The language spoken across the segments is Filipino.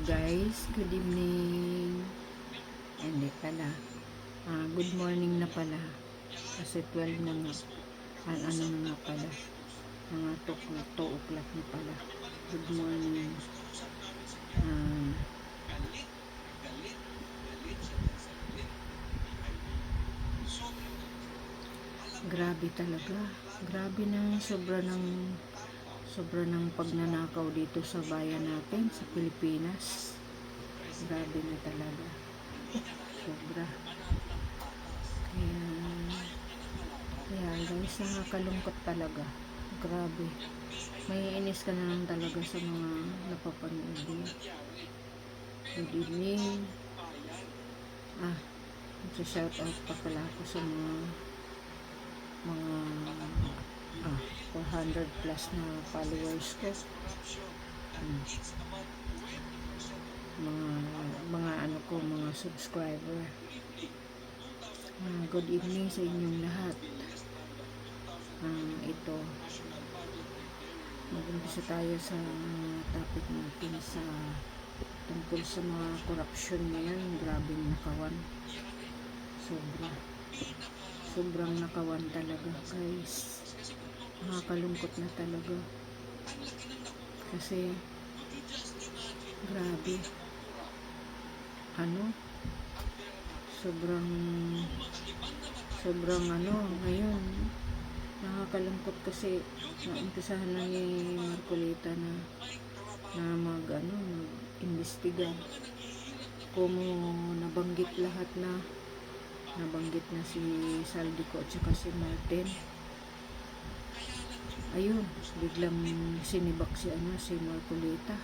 guys, good evening. Hindi pala. Ah, good morning na pala. Kasi 12 na nga. Ah, ano na pala. Mga 2 o'clock, 2 o'clock na pala. Good morning. Ah, grabe talaga. Grabe na sobra ng sobra ng pagnanakaw dito sa bayan natin sa Pilipinas. Grabe na talaga. Sobra. Kaya, kaya guys, nakakalungkot talaga. Grabe. May inis ka na lang talaga sa mga napapanood mo. Good evening. Ah, shout out pa pala ako sa mga mga ah, 400 plus na followers ko. Hmm. Mga mga ano ko, mga subscriber. Ah, good evening sa inyong lahat. Ah, ito mag-umpisa tayo sa topic natin sa tungkol sa mga corruption ngayon. Grabe nakawan. Sobra. Sobrang nakawan talaga, guys. Nakakalungkot na talaga. Kasi, grabe. Ano? Sobrang, sobrang ano, ngayon, nakakalungkot kasi naumpisahan na ni Marcolita na na mag ano, mag-imbestiga kung nabanggit lahat na nabanggit na si Saldico at saka si Martin ayun biglang sinibak si ano si Marcolita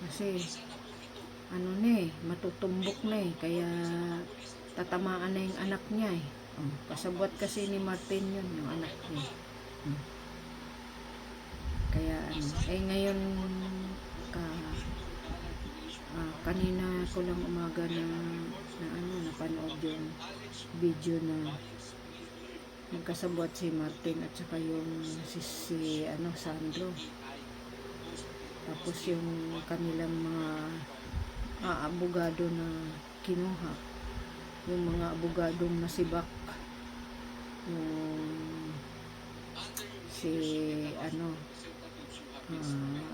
kasi ano na eh matutumbok na eh kaya tatamaan na yung anak niya eh. Oh, kasabot kasi ni Martin yun yung anak niya. Hmm. kaya ano eh ngayon ka ah, kanina ko lang umaga na na ano napanood yung video na nagkasabot si Martin at saka yung si, si ano Sandro. Tapos yung kanilang mga ah, abogado na kinuha. Yung mga abogadong nasibak. Yung si ano ah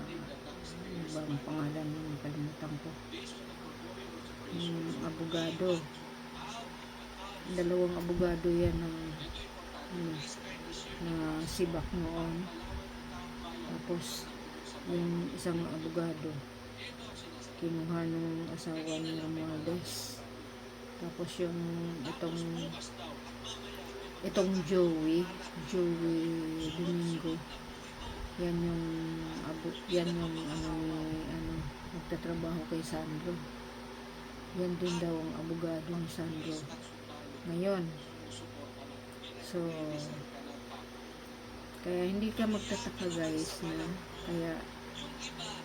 ano ba ang pangalan? Ng kalimutan ko. Yung abogado. Dalawang abogado yan ng na sibak noon. Tapos yung isang abogado kinuha ng asawa ni Romualdez. Tapos yung itong itong Joey Joey Domingo yan yung abo, yan yung ano ano nagtatrabaho kay Sandro. Yan din daw ang abogado ni Sandro. Ngayon so kaya hindi ka magtataka guys na kaya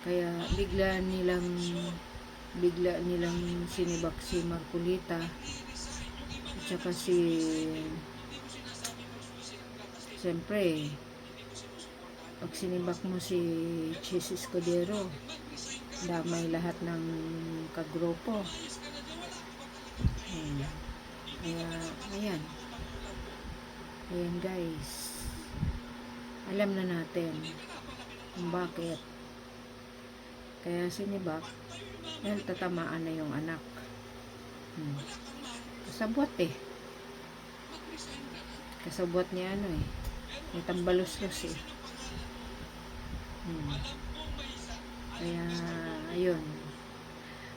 kaya bigla nilang bigla nilang sinibak si Marcolita at saka si siyempre pag sinibak mo si Chis Escudero damay lahat ng kagrupo. Hmm. kaya ayan ayan guys. Alam na natin kung bakit. Kaya sinibak dahil tatamaan na yung anak. Hmm. kasabot eh. Kasabot niya ano eh. May tambalos-los eh. Hmm. kaya ayun.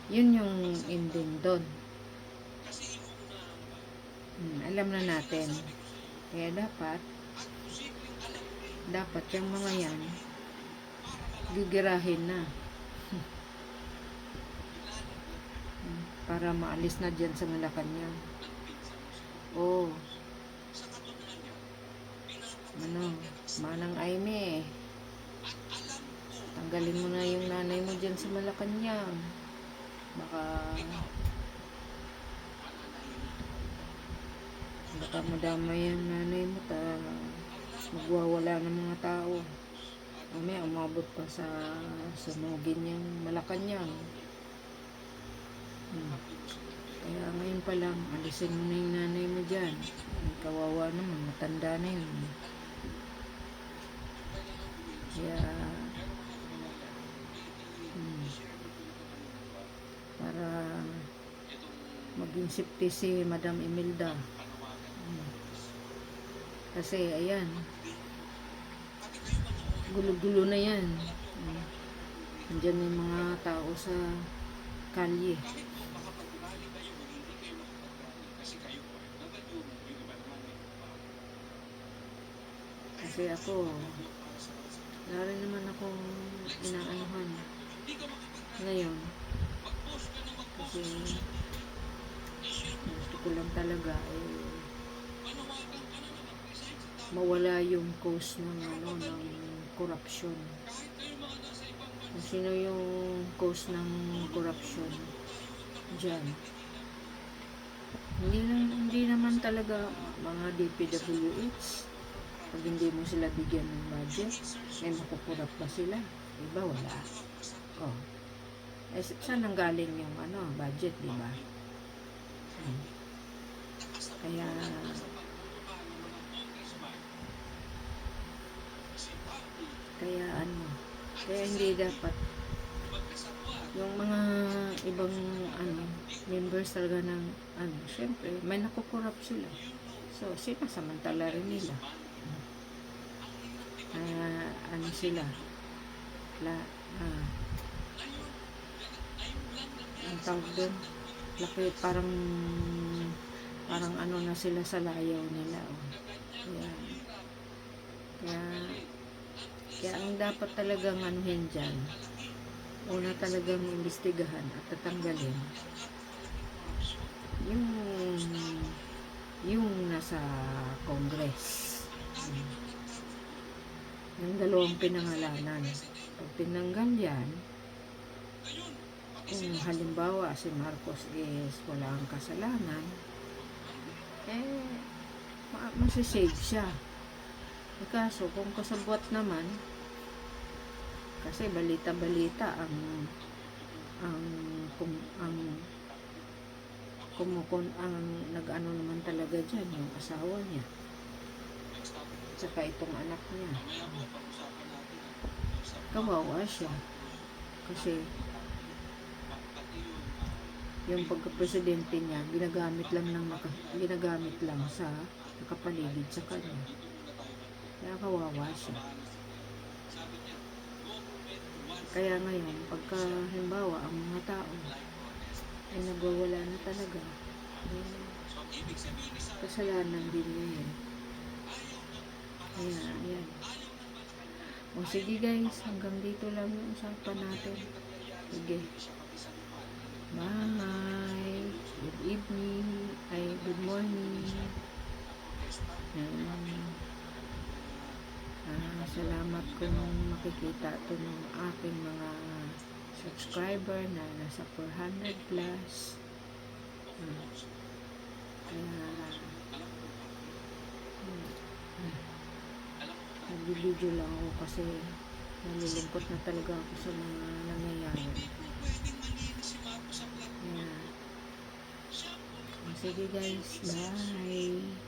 Yun yung ending doon. Hmm. alam na natin kaya dapat dapat yung mga yan gigirahin na. Para maalis na dyan sa Malacanang. Oh ano manang Aime tanggalin mo na yung nanay mo dyan sa Malacanang. Baka baka madamay yung nanay mo ta magwawala ng mga tao Mamaya umabot pa sa sunugin yung Malacanang. Hmm. Kaya ngayon pa lang, alisin mo na yung nanay mo dyan. Ay, kawawa naman, matanda na yun. Kaya, hmm, para maging safety si Madam Imelda. Kasi, ayan, gulo-gulo na yan. Andyan yung mga tao sa kalye. Kasi ako, wala rin naman akong inaanuhan. Ngayon, kasi gusto ko lang talaga eh, mawala yung cause ng ano ng corruption. Kung sino yung cause ng corruption diyan. Hindi na, hindi naman talaga mga DPWH pag hindi mo sila bigyan ng budget, may makukurap ba sila? Diba wala? Oh. Eh, sa- saan ang galing yung ano, budget, di ba? Hmm. Kaya, kaya ano, kaya hindi dapat yung mga ibang ano, members talaga ng ano, syempre, may nakukurap sila. So, sinasamantala rin nila. Ah, ano sila? La, ah, ang tawag doon? Laki, parang parang ano na sila sa layaw nila. Oh. Kaya, kaya, kaya ang dapat talagang anuhin dyan, una talagang imbestigahan at tatanggalin yung yung nasa Congress. Yung dalawang pinangalanan. Pag tinanggal yan, kung halimbawa si Marcos is wala ang kasalanan, eh, ma- masisave siya. Eh, kaso, kung kasabwat naman, kasi balita-balita ang ang kung ang kumukon ang nag-ano naman talaga dyan, yung asawa niya. Tsaka itong anak niya. Kawawa siya. Kasi yung pagka-presidente niya, ginagamit lang ng ginagamit lang sa nakapaligid sa kanya. Kaya kawawa siya. Kaya ngayon, pagka halimbawa ang mga tao ay nagwawala na talaga, eh, kasalanan din niya yun. Kaya, ayan. O sige guys, hanggang dito lang yung usapan natin. Sige. Bye. Good evening. Ay, good morning. Ayan. Ah, salamat kung makikita ito ng aking mga subscriber na nasa 400 plus. Ah, kaya, hmm, hmm. nagbibideo lang ako kasi nalulungkot na talaga ako sa mga nangyayari. Kaya, sige guys, bye!